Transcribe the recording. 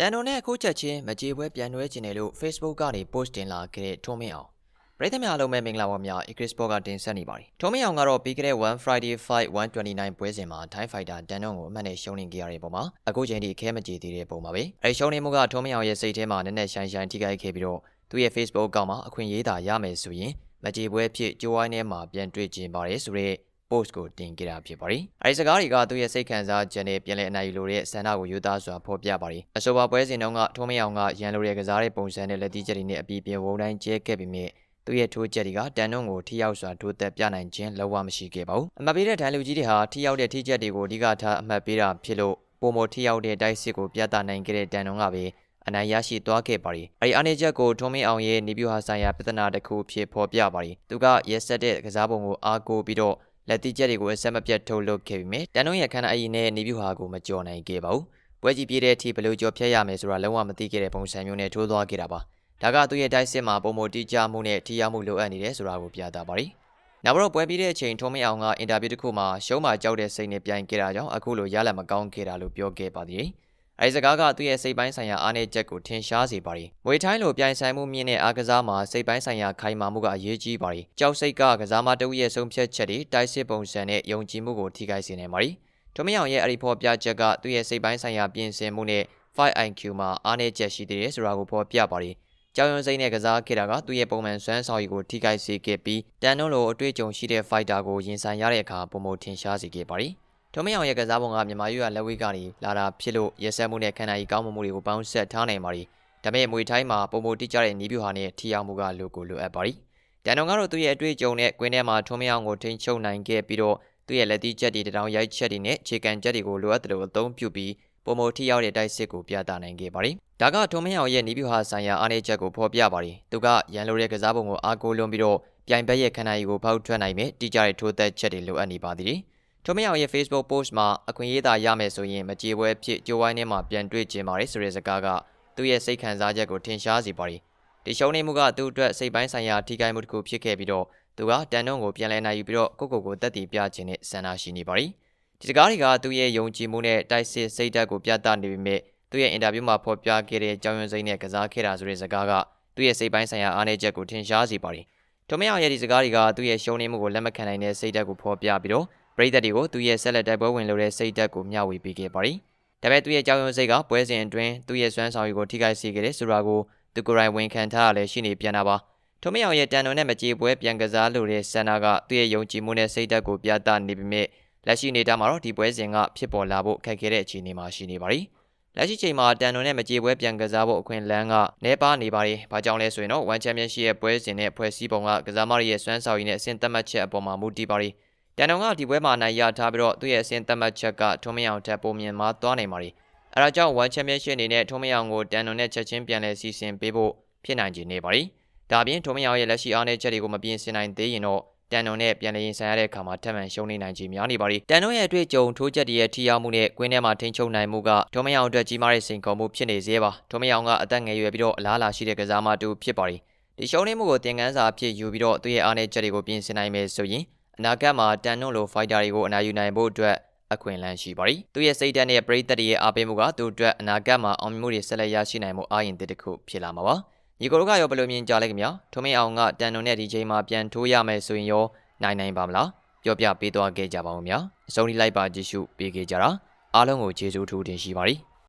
တန်တော်နဲ့အခုချက်ချင်းမကြေပွဲပြန်နှွဲခြင်းတယ်လို့ Facebook ကနေ post တင်လာခဲ့တဲ့ထုံးမင်းအောင်ပရိသတ်များအားလုံးပဲမင်္ဂလာပါများ Igris Sport ကတင်ဆက်နေပါတယ်ထုံးမင်းအောင်ကတော့ပြီးခဲ့တဲ့1 Friday Fight 129ပွဲစဉ်မှာ Thai Fighter တန်တော်ကိုအမှတ်နဲ့ရှုံးနေကြရတဲ့ပုံမှာအခုချိန်ထိအခဲမကြေသေးတဲ့ပုံပါပဲအဲဒီရှုံးနေမှုကထုံးမင်းအောင်ရဲ့စိတ်ထဲမှာနက်နက်ရှိုင်းရှိုင်းထိခိုက်ခဲ့ပြီးတော့သူ့ရဲ့ Facebook အကောင့်မှာအခွင့်အရေးသာရမယ်ဆိုရင်မကြေပွဲဖြစ်ကြိုးဝိုင်းထဲမှာပြန်တွေ့ကျင်ပါတယ်ဆိုတဲ့ post ကိုတင်ခဲ့တာဖြစ်ပါတယ်။အဲဒီစကားတွေကသူ့ရဲ့စိတ်ခံစားချက်နဲ့ပြန်လည်အနိုင်ယူလိုတဲ့ဆန္ဒကိုယူသားစွာဖော်ပြပါတယ်။အဆိုပါပွဲစဉ်တုန်းကထုံးမအောင်ကရန်လိုတဲ့ကစားတဲ့ပုံစံနဲ့လက်သီးချက်တွေနဲ့အပီးပြင်းဝုန်းတိုင်းကျဲခဲ့ပြီးမြဲသူ့ရဲ့ထိုးချက်တွေကတန်နှုံကိုထိရောက်စွာထိုးသက်ပြနိုင်ခြင်းလုံးဝမရှိခဲ့ပါဘူး။အမှတ်ပေးတဲ့ဒန်လူကြီးတွေဟာထိရောက်တဲ့ထိချက်တွေကိုအဓိကထားအမှတ်ပေးတာဖြစ်လို့ပုံမထိရောက်တဲ့တိုက်စစ်ကိုပြသနိုင်ခဲ့တဲ့တန်နှုံကပဲအနိုင်ရရှိသွားခဲ့ပါရီအဲဒီအနေချက်ကိုထုံးမင်းအောင်ရဲ့နေပြူဟာဆိုင်ရာပြဿနာတစ်ခုဖြစ်ဖော်ပြပါရီသူကရက်ဆက်တဲ့ကစားပုံကိုအားကိုးပြီးတော့ လက်တိကျက်တွေကိုအဆက်မပြတ်ထုတ်လုပ်ခဲ့ပြီးမြဲတန်တုံးရဲ့ခန္ဓာအရင်နဲ့နေပြူဟာကိုမကြော်နိုင်ခဲ့ပါဘူးပွဲကြီးပြည့်တဲ့အထိဘယ်လိုကြော်ဖြတ်ရမယ်ဆိုတာလုံးဝမသိခဲ့တဲ့ပုံစံမျိုးနဲ့ထိုးသွားခဲ့တာပါဒါကသူ့ရဲ့တိုက်စစ်မှာပုံမတိကျမှုနဲ့ထိရောက်မှုလိုအပ်နေတယ်ဆိုတာကိုပြသပါရီနောက်တော့ပွဲပြီးတဲ့အချိန်ထုံးမင်းအောင်ကအင်တာဗျူးတစ်ခုမှာရှုံးမှကြောက်တဲ့စိတ်နဲ့ပြန်ခဲ့တာကြောင့်အခုလိုရလက်မကောင်းခဲ့တာလို့ပြောခဲ့ပါသေးတယ် အဲဒီစကားကသူ့ရဲ့စိတ်ပိုင်းဆိုင်ရာအားနည်းချက်ကိုထင်ရှားစေပါတယ်။မွေထိုင်းလိုပြိုင်ဆိုင်မှုမြင့်တဲ့အားကစားမှာစိတ်ပိုင်းဆိုင်ရာခိုင်မာမှုကအရေးကြီးပါတယ်။ကြောက်စိတ်ကကစားမတဦးရဲ့ဆုံးဖြတ်ချက်တွေတိုက်စစ်ပုံစံနဲ့ယုံကြည်မှုကိုထိခိုက်စေနိုင်ပါတယ်။ထုံမယောင်ရဲ့အရီဖော်ပြချက်ကသူ့ရဲ့စိတ်ပိုင်းဆိုင်ရာပြင်ဆင်မှုနဲ့ 5IQ မှာအားနည်းချက်ရှိသေးတယ်ဆိုတာကိုဖော်ပြပါတယ်။ကြောင်ရွံစိတ်နဲ့ကစားခဲ့တာကသူ့ရဲ့ပုံမှန်စွမ်းဆောင်ရည်ကိုထိခိုက်စေခဲ့ပြီးတန်နုံလိုအတွေ့အကြုံရှိတဲ့ fighter ကိုရင်ဆိုင်ရတဲ့အခါပုံမထင်ရှားစေခဲ့ပါတယ်။ ထုံးမအောင်ရဲ့ကစားပုံကမြန်မာရွာလက်ဝဲကနေလာတာဖြစ်လို့ရက်ဆက်မှုနဲ့ခန္ဓာကြီးကောင်းမှုတွေကိုပေါင်းဆက်ထားနိုင်ပါ ರಿ ဒါပေမဲ့မွေထိုင်းမှာပုံမတိကျတဲ့နီးပြူဟာနဲ့ထီအောင်မှုကလိုကိုလိုအပ်ပါ ರಿ တန်တော်ကတော့သူ့ရဲ့အတွေ့အကြုံနဲ့ကွင်းထဲမှာထုံးမအောင်ကိုထိန်းချုပ်နိုင်ခဲ့ပြီးတော့သူ့ရဲ့လက်သီးချက်တွေတောင်ရိုက်ချက်တွေနဲ့ခြေကန်ချက်တွေကိုလိုအပ်တယ်လို့အသုံးပြုပြီးပုံမထီရောက်တဲ့တိုက်စစ်ကိုပြသနိုင်ခဲ့ပါ ರಿ ဒါကထုံးမအောင်ရဲ့နီးပြူဟာဆိုင်ရာအားနည်းချက်ကိုဖော်ပြပါ ರಿ သူကရန်လိုတဲ့ကစားပုံကိုအားကိုးလွန်ပြီးတော့ပြိုင်ဘက်ရဲ့ခန္ဓာကြီးကိုဖောက်ထွက်နိုင်မဲ့တိကျတဲ့ထိုးသက်ချက်တွေလိုအပ်နေပါသေးတယ် ထုံးမအောင်ရဲ့ Facebook post မှာအခွင့်အရေးသာရမယ်ဆိုရင်မကြေပွဲဖြစ်ကြိုးဝိုင်းထဲမှာပြန်တွေ့ကျင်ပါတယ်ဆိုတဲ့စကားကသူ့ရဲ့စိတ်ခံစားချက်ကိုထင်ရှားစေပါတယ်။ဒီရှုံးနေမှုကသူ့အတွက်စိတ်ပိုင်းဆိုင်ရာထိခိုက်မှုတစ်ခုဖြစ်ခဲ့ပြီးတော့သူကတန်တုံးကိုပြန်လဲနိုင်ယူပြီးတော့ကိုကိုကိုတက်တည်ပြခြင်းနဲ့ဆန္ဒရှိနေပါတယ်။ဒီစကားတွေကသူ့ရဲ့ယုံကြည်မှုနဲ့တိုက်စစ်စိတ်ဓာတ်ကိုပြသနေပေမဲ့သူ့ရဲ့အင်တာဗျူးမှာဖော်ပြခဲ့တဲ့ကြောင်ရွံစိမ့်နဲ့ကစားခဲ့တာဆိုတဲ့စကားကသူ့ရဲ့စိတ်ပိုင်းဆိုင်ရာအားနည်းချက်ကိုထင်ရှားစေပါတယ်။ထုံးမအောင်ရဲ့ဒီစကားတွေကသူ့ရဲ့ရှုံးနေမှုကိုလက်မခံနိုင်တဲ့စိတ်ဓာတ်ကိုဖော်ပြပြီးတော့ ပရိသတ်တွေကိုသူရဲ့ဆက်လက်တိုက်ပွဲဝင်လို့တဲ့စိတ်ဓာတ်ကိုမျှဝေပေးခဲ့ပါတယ်။ဒါပေမဲ့သူရဲ့ကြောင်ရုံစိတ်ကပွဲစဉ်အတွင်းသူရဲ့စွမ်းဆောင်ရည်ကိုထိခိုက်စေခဲ့တယ်ဆိုတာကိုသူကိုယ်တိုင်ဝန်ခံထားရလဲရှိနေပြန်တာပါ။ထုံမယောင်ရဲ့တန်တော်နဲ့မကြေပွဲပြန်ကစားလို့တဲ့ဆန္ဒကသူရဲ့ယုံကြည်မှုနဲ့စိတ်ဓာတ်ကိုပြသနေပေမဲ့လက်ရှိနေတာမှာတော့ဒီပွဲစဉ်ကဖြစ်ပေါ်လာဖို့ခက်ခဲတဲ့အခြေအနေမှာရှိနေပါတယ်။လက်ရှိချိန်မှာတန်တော်နဲ့မကြေပွဲပြန်ကစားဖို့အခွင့်အလမ်းကနေပါနေပါတယ်။ဘာကြောင့်လဲဆိုရင်တော့1 Championship ရဲ့ပွဲစဉ်နဲ့ဖွဲ့စည်းပုံကကစားမရဲ့စွမ်းဆောင်ရည်နဲ့အဆင့်သတ်မှတ်ချက်အပေါ်မှာမူတည်ပါတယ်။ တန်တော်ကဒီပွဲမှာနိုင်ရထားပြီးတော့သူ့ရဲ့အဆင့်သတ်မှတ်ချက်ကထုံးမယောင်ထက်ပိုမြင့်မားသွားနိုင်ပါတယ်။အဲဒါကြောင့်ဝမ်ချန်ပီယံရှစ်အနေနဲ့ထုံးမယောင်ကိုတန်တော်နဲ့ချက်ချင်းပြန်လည်စီစဉ်ပေးဖို့ဖြစ်နိုင်ခြင်းနေပါတယ်။ဒါပြင်ထုံးမယောင်ရဲ့လက်ရှိအားနည်းချက်တွေကိုမပြင်ဆင်နိုင်သေးရင်တော့တန်တော်နဲ့ပြန်လည်ရင်ဆိုင်ရတဲ့အခါမှာထပ်မံရှုံးနေနိုင်ခြင်းများနေပါ ರಿ တန်တော်ရဲ့အတွေ့အကြုံထိုးချက်တွေရဲ့ထိရောက်မှုနဲ့ကွင်းထဲမှာထိန်းချုပ်နိုင်မှုကထုံမယောင်အတွက်ကြီးမားတဲ့စိန်ခေါ်မှုဖြစ်နေစေပါထုံမယောင်ကအသက်ငယ်ရွယ်ပြီးတော့အလားအလာရှိတဲ့ကစားမတူဖြစ်ပါ ರಿ ဒီရှုံးနေမှုကိုသင်ခန်းစာအဖြစ်ယူပြီးတော့သူ့ရဲ့အားနည်းချက်တွေကိုပြင်ဆင်နိုင်မယ်ဆိုရင် အနာဂတ်မှာတန်နွန့်လိုဖိုက်တာတွေကိုအနာယူနိုင်ဖို့အတွက်အခွင့်အလမ်းရှိပါ ರಿ သူရဲ့စိတ်ဓာတ်နဲ့ပရိသတ်ရဲ့အားပေးမှုကသူ့အတွက်အနာဂတ်မှာအောင်မြင်မှုတွေဆက်လက်ရရှိနိုင်မှုအားရင်တစ်ခုဖြစ်လာမှာပါညီကိုတို့ကရောဘယ်လိုမြင်ကြလဲခင်ဗျာထုံးမင်းအောင်ကတန်နွန့်နဲ့ဒီချိန်မှာပြန်ထိုးရမယ်ဆိုရင်ရောနိုင်နိုင်ပါမလားပြောပြပေးသွားခဲ့ကြပါဦးဗျာအဆုံးထိလိုက်ပါကြည့်ရှုပေးခဲ့ကြတာအားလုံးကိုကျေးဇူးထူးတင်ရှိပါ ರಿ